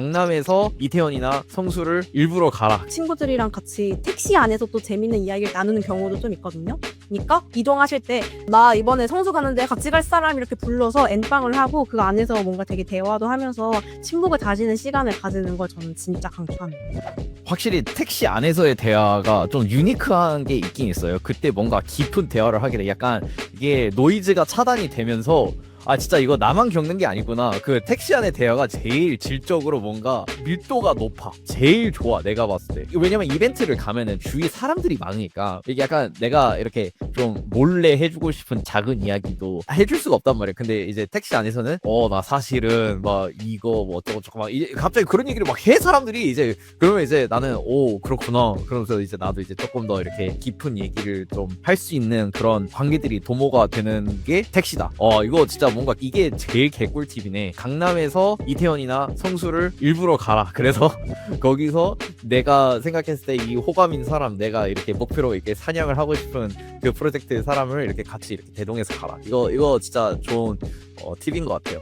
강남에서 이태원이나 성수를 일부러 가라. 친구들이랑 같이 택시 안에서 또 재밌는 이야기를 나누는 경우도 좀 있거든요. 그러니까 이동하실 때 나 이번에 성수 가는데 같이 갈 사람 이렇게 불러서 엠빵을 하고 그 안에서 뭔가 되게 대화도 하면서 친목을 다지는 시간을 가지는 걸 저는 진짜 강추합니다. 확실히 택시 안에서의 대화가 좀 유니크한 게 있긴 있어요. 그때 뭔가 깊은 대화를 하게 돼. 약간 이게 노이즈가 차단이 되면서 아 진짜 이거 나만 겪는 게 아니구나. 그 택시 안의 대화가 제일 질적으로 뭔가 밀도가 높아. 제일 좋아. 내가 봤을 때. 왜냐면 이벤트를 가면은 주위 사람들이 많으니까 이게 약간 내가 이렇게 좀 몰래 해주고 싶은 작은 이야기도 해줄 수가 없단 말이야. 근데 이제 택시 안에서는 어 나 사실은 막 이거 뭐 어쩌고 저쩌고 막 이제 갑자기 그런 얘기를 막 해 사람들이 이제 그러면 이제 나는 오 그렇구나 그러면서 이제 나도 이제 조금 더 이렇게 깊은 얘기를 좀 할 수 있는 그런 관계들이 도모 가 되는 게 택시다. 어 이거 진짜 뭔가 이게 제일 개꿀팁이네. 강남에서 이태원이나 성수를 일부러 가라. 그래서 거기서 내가 생각했을 때 이 호감인 사람 내가 이렇게 목표로 이렇게 사냥을 하고 싶은 그 프로젝트 사람을 이렇게 같이 이렇게 대동해서 가라. 이거 이거 진짜 좋은 어, 팁인 것 같아요